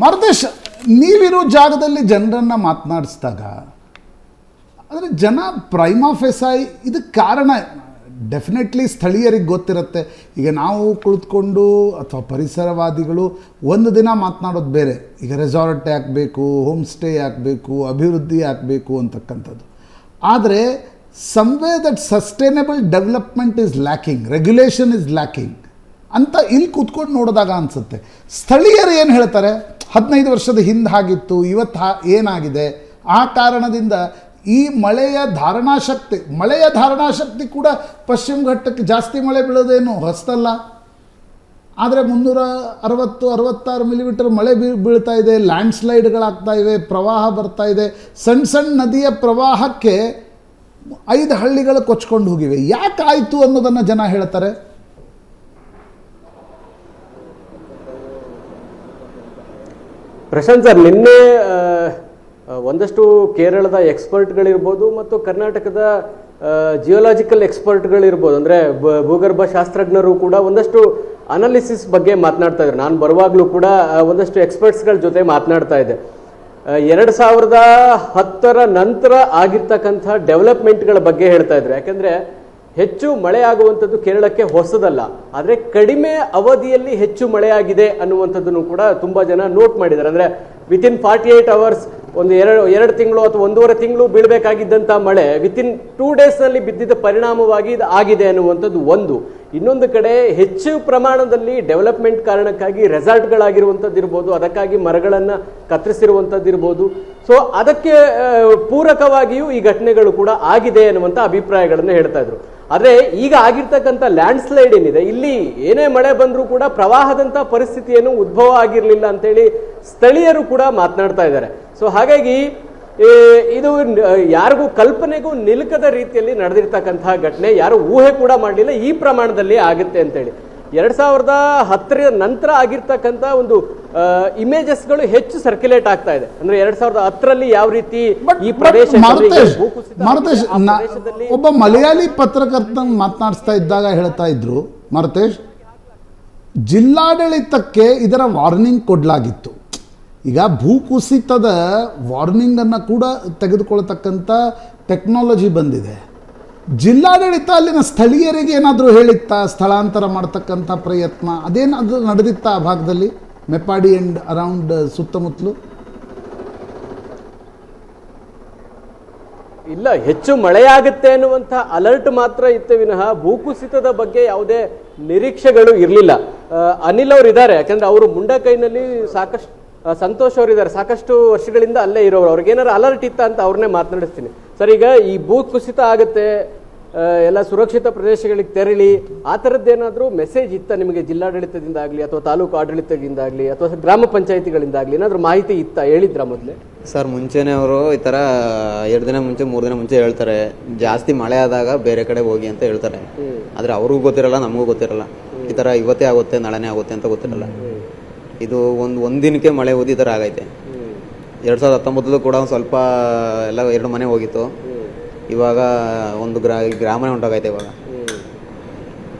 ಮಾರುತೇಶ್ ನೀವಿರೋ ಜಾಗದಲ್ಲಿ ಜನರನ್ನು ಮಾತನಾಡಿಸಿದಾಗ, ಅಂದರೆ ಜನ ಪ್ರೈಮಾ ಐ ಇದಕ್ಕೆ ಕಾರಣ ಡೆಫಿನೆಟ್ಲಿ ಸ್ಥಳೀಯರಿಗೆ ಗೊತ್ತಿರುತ್ತೆ. ಈಗ ನಾವು ಕುಳಿತುಕೊಂಡು ಅಥವಾ ಪರಿಸರವಾದಿಗಳು ಒಂದು ದಿನ ಮಾತನಾಡೋದು ಬೇರೆ. ಈಗ ರೆಸಾರ್ಟ್ ಹಾಕಬೇಕು ಹೋಮ್ ಸ್ಟೇ ಹಾಕಬೇಕು ಅಭಿವೃದ್ಧಿ ಯಾಕಬೇಕು ಅಂತಕ್ಕಂಥದ್ದು. ಆದರೆ someway that sustainable development is lacking regulation is lacking ಅಂತ ಇಲ್ಲಿ ಕೂತ್ಕೊಂಡು ನೋಡಿದಾಗ ಅನಿಸುತ್ತೆ. ಸ್ಥಳೀಯರು ಏನು ಹೇಳ್ತಾರೆ? ಹದಿನೈದು ವರ್ಷದ ಹಿಂದೆ ಹಾಗಿತ್ತು, ಇವತ್ತು ಹಾ, ಏನಾಗಿದೆ? ಆ ಕಾರಣದಿಂದ ಈ ಮಳೆಯ ಧಾರಣಾಶಕ್ತಿ ಮಳೆಯ ಧಾರಣಾಶಕ್ತಿ ಕೂಡ ಪಶ್ಚಿಮ ಘಟ್ಟಕ್ಕೆ ಜಾಸ್ತಿ ಮಳೆ ಬೀಳೋದೇನು? ಹೊಸ್ತಲ್ಲ. ಆದರೆ ಮುನ್ನೂರ ಅರವತ್ತು, ಅರವತ್ತಾರು ಮಿಲಿಮೀಟರ್ ಮಳೆ ಬೀ ಬೀಳ್ತಾ ಇದೆ ಲ್ಯಾಂಡ್ ಸ್ಲೈಡ್ಗಳಾಗ್ತಾ ಇವೆ, ಪ್ರವಾಹ ಬರ್ತಾ ಇದೆ. ಸಣ್ಣ ಸಣ್ಣ ನದಿಯ ಪ್ರವಾಹಕ್ಕೆ ಐದು ಹಳ್ಳಿಗಳು ಕೊಚ್ಕೊಂಡು ಹೋಗಿವೆ. ಯಾಕಾಯಿತು ಅನ್ನೋದನ್ನು ಜನ ಹೇಳ್ತಾರೆ? ಪ್ರಶಾಂತ್ ಸರ್, ನಿನ್ನೆ ಒಂದಷ್ಟು ಕೇರಳದ ಎಕ್ಸ್ಪರ್ಟ್ಗಳಿರ್ಬೋದು ಮತ್ತು ಕರ್ನಾಟಕದ ಜಿಯೋಲಾಜಿಕಲ್ ಎಕ್ಸ್ಪರ್ಟ್ಗಳಿರ್ಬೋದು, ಅಂದರೆ ಭೂಗರ್ಭ ಶಾಸ್ತ್ರಜ್ಞರು ಕೂಡ ಒಂದಷ್ಟು ಅನಾಲಿಸಿಸ್ ಬಗ್ಗೆ ಮಾತನಾಡ್ತಾ ಇದ್ರು. ನಾನು ಬರುವಾಗಲೂ ಕೂಡ ಒಂದಷ್ಟು ಎಕ್ಸ್ಪರ್ಟ್ಸ್ಗಳ ಜೊತೆ ಮಾತನಾಡ್ತಾ ಇದ್ದೆ. ಎರಡು ಸಾವಿರದ ಹತ್ತರ ನಂತರ ಆಗಿರ್ತಕ್ಕಂಥ ಡೆವಲಪ್ಮೆಂಟ್ಗಳ ಬಗ್ಗೆ ಹೇಳ್ತಾ ಇದ್ರು. ಯಾಕಂದರೆ ಹೆಚ್ಚು ಮಳೆಯಾಗುವಂಥದ್ದು ಕೇರಳಕ್ಕೆ ಹೊಸದಲ್ಲ, ಆದರೆ ಕಡಿಮೆ ಅವಧಿಯಲ್ಲಿ ಹೆಚ್ಚು ಮಳೆಯಾಗಿದೆ ಅನ್ನುವಂಥದ್ದನ್ನು ಕೂಡ ತುಂಬ ಜನ ನೋಟ್ ಮಾಡಿದ್ದಾರೆ. ಅಂದರೆ ವಿತಿನ್ ಫಾರ್ಟಿ ಏಯ್ಟ್ ಅವರ್ಸ್ ಒಂದು ಎರಡು ಎರಡು ತಿಂಗಳು ಅಥವಾ ಒಂದೂವರೆ ತಿಂಗಳು ಬೀಳಬೇಕಾಗಿದ್ದಂಥ ಮಳೆ ವಿತಿನ್ ಟೂ ಡೇಸ್ನಲ್ಲಿ ಬಿದ್ದಿದ್ದ ಪರಿಣಾಮವಾಗಿ ಇದು ಆಗಿದೆ ಅನ್ನುವಂಥದ್ದು ಒಂದು. ಇನ್ನೊಂದು ಕಡೆ ಹೆಚ್ಚು ಪ್ರಮಾಣದಲ್ಲಿ ಡೆವಲಪ್ಮೆಂಟ್ ಕಾರಣಕ್ಕಾಗಿ ರೆಸಾರ್ಟ್ಗಳಾಗಿರುವಂಥದ್ದು ಇರ್ಬೋದು, ಅದಕ್ಕಾಗಿ ಮರಗಳನ್ನು ಕತ್ತರಿಸಿರುವಂಥದ್ದು ಇರ್ಬೋದು. ಸೊ ಅದಕ್ಕೆ ಪೂರಕವಾಗಿಯೂ ಈ ಘಟನೆಗಳು ಕೂಡ ಆಗಿದೆ ಅನ್ನುವಂಥ ಅಭಿಪ್ರಾಯಗಳನ್ನು ಹೇಳ್ತಾ ಇದ್ರು. ಆದರೆ ಈಗ ಆಗಿರ್ತಕ್ಕಂಥ ಲ್ಯಾಂಡ್ ಸ್ಲೈಡ್ ಏನಿದೆ, ಇಲ್ಲಿ ಏನೇ ಮಳೆ ಬಂದರೂ ಕೂಡ ಪ್ರವಾಹದಂಥ ಪರಿಸ್ಥಿತಿಯನ್ನು ಉದ್ಭವ ಆಗಿರಲಿಲ್ಲ ಅಂತೇಳಿ ಸ್ಥಳೀಯರು ಕೂಡ ಮಾತನಾಡ್ತಾ ಇದ್ದಾರೆ. ಸೊ ಹಾಗಾಗಿ ಇದು ಯಾರಿಗೂ ಕಲ್ಪನೆಗೂ ನಿಲುಕದ ರೀತಿಯಲ್ಲಿ ನಡೆದಿರ್ತಕ್ಕಂತಹ ಘಟನೆ, ಯಾರು ಊಹೆ ಕೂಡ ಮಾಡಲಿಲ್ಲ, ಈ ಪ್ರಮಾಣದಲ್ಲಿ ಆಗುತ್ತೆ ಅಂತೇಳಿ. ಎರಡ್ ಸಾವಿರದ ಹತ್ತರ ನಂತರ ಆಗಿರ್ತಕ್ಕಂಥ ಒಂದು ಇಮೇಜಸ್ಗಳು ಹೆಚ್ಚು ಸರ್ಕ್ಯುಲೇಟ್ ಆಗ್ತಾ ಇದೆ. ಅಂದ್ರೆ ಎರಡ್ ಸಾವಿರದ ಹತ್ತರಲ್ಲಿ ಯಾವ ರೀತಿ ಈ ಪ್ರದೇಶ ಮಾರುತೇಶ್ ಒಬ್ಬ ಮಲಯಾಳಿ ಪತ್ರಕರ್ತ ಮಾತನಾಡಿಸ್ತಾ ಇದ್ದಾಗ ಹೇಳ್ತಾ ಇದ್ರು ಮಾರುತೇಶ್ ಜಿಲ್ಲಾಡಳಿತಕ್ಕೆ ಇದರ ವಾರ್ನಿಂಗ್ ಕೊಡಲಾಗಿತ್ತು. ಈಗ ಭೂಕುಸಿತದ ವಾರ್ನಿಂಗನ್ನು ಕೂಡ ತೆಗೆದುಕೊಳ್ತಕ್ಕಂಥ ಟೆಕ್ನಾಲಜಿ ಬಂದಿದೆ. ಜಿಲ್ಲಾಡಳಿತ ಅಲ್ಲಿನ ಸ್ಥಳೀಯರಿಗೆ ಏನಾದರೂ ಹೇಳಿತ್ತಾ, ಸ್ಥಳಾಂತರ ಮಾಡ್ತಕ್ಕಂಥ ಪ್ರಯತ್ನ? ಅದೇನಾದರೂ ನಡೆದಿತ್ತಾ ಆ ಭಾಗದಲ್ಲಿ? ಮೆಪಾಡಿ ಆ್ಯಂಡ್ ಅರೌಂಡ್ ಸುತ್ತಮುತ್ತಲು ಇಲ್ಲ, ಹೆಚ್ಚು ಮಳೆಯಾಗುತ್ತೆ ಅನ್ನುವಂಥ ಅಲರ್ಟ್ ಮಾತ್ರ ಇತ್ತು ವಿನಃ. ಭೂಕುಸಿತದ ಬಗ್ಗೆ ಯಾವುದೇ ನಿರೀಕ್ಷೆಗಳು ಇರಲಿಲ್ಲ. ಅನಿಲ್ ಅವರು ಇದ್ದಾರೆ. ಯಾಕಂದ್ರೆ ಅವರು ಮುಂಡಕೈನಲ್ಲಿ ಸಾಕಷ್ಟು ಸಂತೋಷ್ ಅವರು ಇದ್ದಾರೆ ಸಾಕಷ್ಟು ವರ್ಷಗಳಿಂದ ಅಲ್ಲೇ ಇರೋರು. ಅವ್ರಿಗೆ ಏನಾರು ಅಲರ್ಟ್ ಇತ್ತ ಅಂತ ಅವ್ರನ್ನೇ ಮಾತನಾಡಿಸ್ತೀನಿ. ಸರ್ ಈಗ ಈ ಭೂ ಕುಸಿತ ಆಗುತ್ತೆ ಎಲ್ಲ ಸುರಕ್ಷಿತ ಪ್ರದೇಶಗಳಿಗೆ ತೆರಳಿ ಆ ಥರದ್ದೇನಾದರೂ ಮೆಸೇಜ್ ಇತ್ತ ನಿಮಗೆ ಜಿಲ್ಲಾಡಳಿತದಿಂದ ಆಗಲಿ ಅಥವಾ ತಾಲೂಕು ಆಡಳಿತದಿಂದ ಆಗಲಿ ಅಥವಾ ಗ್ರಾಮ ಪಂಚಾಯತಿಗಳಿಂದ ಆಗಲಿ? ಏನಾದರೂ ಮಾಹಿತಿ ಇತ್ತ? ಹೇಳಿದ್ರ ಮೊದಲೇ? ಸರ್ ಮುಂಚೆನೇ ಅವರು ಈ ಥರ ಎರಡು ದಿನ ಮುಂಚೆ ಮೂರು ದಿನ ಮುಂಚೆ ಹೇಳ್ತಾರೆ. ಜಾಸ್ತಿ ಮಳೆ ಆದಾಗ ಬೇರೆ ಕಡೆ ಹೋಗಿ ಅಂತ ಹೇಳ್ತಾರೆ. ಆದರೆ ಅವ್ರಿಗೂ ಗೊತ್ತಿರಲ್ಲ ನಮಗೂ ಗೊತ್ತಿರಲ್ಲ. ಈ ಥರ ಇವತ್ತೇ ಆಗುತ್ತೆ ನಾಳೆನೇ ಆಗುತ್ತೆ ಅಂತ ಗೊತ್ತಿರಲ್ಲ. ಇದು ಒಂದು ಒಂದಿನಕ್ಕೆ ಮಳೆ ಓದಿ ಈ ಥರ ಆಗೈತೆ. ಎರಡು ಸಾವಿರದ ಹತ್ತೊಂಬತ್ತಲ್ಲೂ ಕೂಡ ಒಂದು ಸ್ವಲ್ಪ ಎಲ್ಲ ಎರಡು ಮನೆ ಹೋಗಿತ್ತು. ಇವಾಗ ಒಂದು ಗ್ರಾ ಗ್ರಾಮನೇ ಉಂಟಾಗೈತೆ ಇವಾಗ.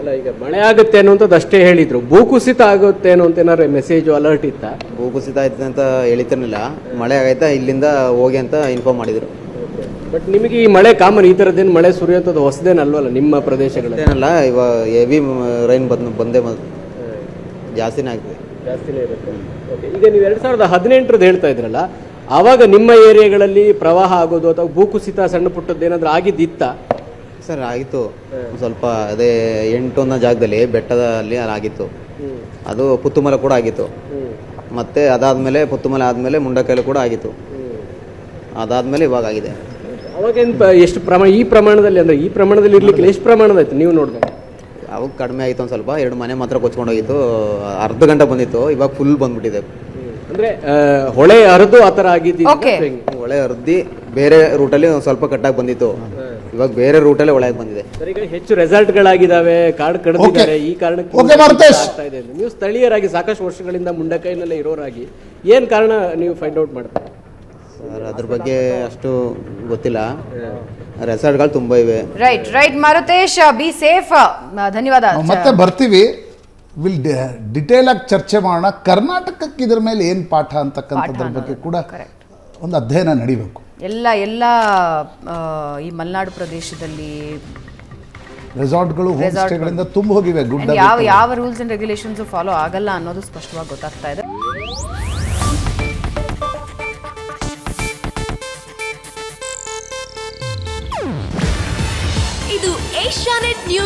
ಅಲ್ಲ ಈಗ ಮಳೆ ಆಗುತ್ತೆ ಅನ್ನುವಂಥದ್ದು ಅಷ್ಟೇ ಹೇಳಿದರು. ಭೂಕುಸಿತ ಆಗುತ್ತೆ ಅನ್ನುವಂಥ ಏನಾದ್ರು ಮೆಸೇಜು ಅಲರ್ಟ್ ಇತ್ತ? ಭೂಕುಸಿತ ಆಯ್ತು ಅಂತ ಹೇಳಿತಿರ್ಲಿಲ್ಲ ಮಳೆ ಆಗೈತೆ ಇಲ್ಲಿಂದ ಹೋಗಿ ಅಂತ ಇನ್ಫಾರ್ಮ್ ಮಾಡಿದರು. ಬಟ್ ನಿಮಗೆ ಈ ಮಳೆ ಕಾಮನ್ ಈ ಥರದ್ದೇನು ಮಳೆ ಸುರಿಯುವಂಥದ್ದು ಹೊಸದೇನಲ್ವಲ್ಲ ನಿಮ್ಮ ಪ್ರದೇಶಗಳಲ್ಲಿ? ಏನಲ್ಲ ಇವಾಗ ಹೆವಿ ರೈನ್ ಬಂದು ಬಂದೇ ಬಂದು. ಜಾಸ್ತಿನೇ ಆಗ್ತದೆ. ಜಾಸ್ತಿನೇ ಇರುತ್ತೆ. ಈಗ ನೀವು ಎರಡು ಸಾವಿರದ ಹದಿನೆಂಟರದ್ದು ಹೇಳ್ತಾ ಇದ್ರಲ್ಲ ಆವಾಗ ನಿಮ್ಮ ಏರಿಯಾಗಳಲ್ಲಿ ಪ್ರವಾಹ ಆಗೋದು ಅಥವಾ ಭೂಕುಸಿತ ಸಣ್ಣ ಪುಟ್ಟದ್ದು ಏನಾದರೂ ಆಗಿದ್ದಿತ್ತ? ಸರ್ ಆಗಿತ್ತು. ಸ್ವಲ್ಪ ಅದೇ ಎಂಟು ಅನ್ನೋ ಜಾಗದಲ್ಲಿ ಬೆಟ್ಟದಲ್ಲಿ ಆಗಿತ್ತು. ಅದು ಪುತ್ತುಮಲ ಕೂಡ ಆಗಿತ್ತು. ಮತ್ತೆ ಅದಾದಮೇಲೆ ಪುತ್ತುಮಲ ಆದಮೇಲೆ ಮುಂಡಕೈಲು ಕೂಡ ಆಗಿತ್ತು. ಅದಾದಮೇಲೆ ಇವಾಗ ಆಗಿದೆ. ಅವಾಗ ಎಷ್ಟು ಪ್ರಮಾಣ ಈ ಪ್ರಮಾಣದಲ್ಲಿ ಅಂದರೆ ಈ ಪ್ರಮಾಣದಲ್ಲಿ ಇರಲಿಕ್ಕೆ ಎಷ್ಟು ಪ್ರಮಾಣದಾಯ್ತು ನೀವು ನೋಡಿದಾಗ ಅವಾಗ ಕಡಿಮೆ ಆಯಿತು ಒಂದು ಸ್ವಲ್ಪ ಎರಡು ಮನೆ ಮಾತ್ರ ಕೊಚ್ಕೊಂಡೋಗಿತ್ತು ಅರ್ಧ ಗಂಟೆ ಬಂದಿತ್ತು ಇವಾಗ ಫುಲ್ ಬಂದ್ಬಿಟ್ಟಿದೆ. ಅಂದರೆ ಹೊಳೆ ಹರಿದು ಆ ಥರ ಆಗಿದ್ದು Okay. ಒಳ್ಳೆ ಅರ್ಧಿ ಬೇರೆ ರೂಟಲ್ಲಿ ಒಂದು ಸ್ವಲ್ಪ ಕಟ್ಟಾಗಿ ಬಂದಿತ್ತು. ಇವಾಗ ಬೇರೆ ರೂಟಲ್ಲೇ ಒಳಗೆ ಬಂದಿದೆ. ಸರ್ ಈಗ ಹೆಚ್ಚು ಕಾರ್ಡ್ ಕಡ್ದಿದ್ದಾರೆ ಈ ಕಾರಣಕ್ಕೆ Okay, ಮಾರುತೇಶ್. ಆಗ್ತಾ ಇದೆ ಅಂತ. ನೀವು ಸ್ಥಳೀಯರಾಗಿ ಸಾಕಷ್ಟು ವರ್ಷಗಳಿಂದ ಮುಂಡಕೈನಲ್ಲೇ ಇರೋರಾಗಿ ಏನ್ ಕಾರಣ ನೀವು ಫೈಂಡ್ ಔಟ್ ಮಾಡ್ತೀರಾ? ಸರ್ ಅದ್ರ ಬಗ್ಗೆ ಅಷ್ಟು ಗೊತ್ತಿಲ್ಲ. ರೆಸಾರ್ಟ್ಗಳು ತುಂಬಾ ಇವೆ. Right right Maruthesh be safe ಧನ್ಯವಾದ ಮತ್ತೆ ಬರ್ತೀವಿ. ವಿಲ್ ಡಿಟೇಲ್ ಆಗಿ ಚರ್ಚೆ ಮಾಡೋಣ ಕರ್ನಾಟಕಕ್ಕೆ ಇದ್ರ ಮೇಲೆ ಏನು ಪಾಠ ಅಂತಕ್ಕಂಥದ್ರ ಬಗ್ಗೆ ಕೂಡ. ಒಂದು ಅಧ್ಯಯನ ನಡಿಬೇಕು ಎಲ್ಲ ಎಲ್ಲ ಈ ಮಲೆನಾಡು ಪ್ರದೇಶದಲ್ಲಿ ರೆಸಾರ್ಟ್ಗಳು ಹೋಮ್. ಸ್ಟೇಗಳಿಂದ ತುಂಬ ಹೋಗಿವೆ ಗುಡ್ಡ ಯಾವ. ಯಾವ ರೂಲ್ಸ್ ಅಂಡ್ ರೆಗ್ಯುಲೇಷನ್ಸ್ ಫಾಲೋ ಆಗಲ್ಲ ಅನ್ನೋದು ಸ್ಪಷ್ಟವಾಗಿ ಗೊತ್ತಾಗ್ತಾ ಇದು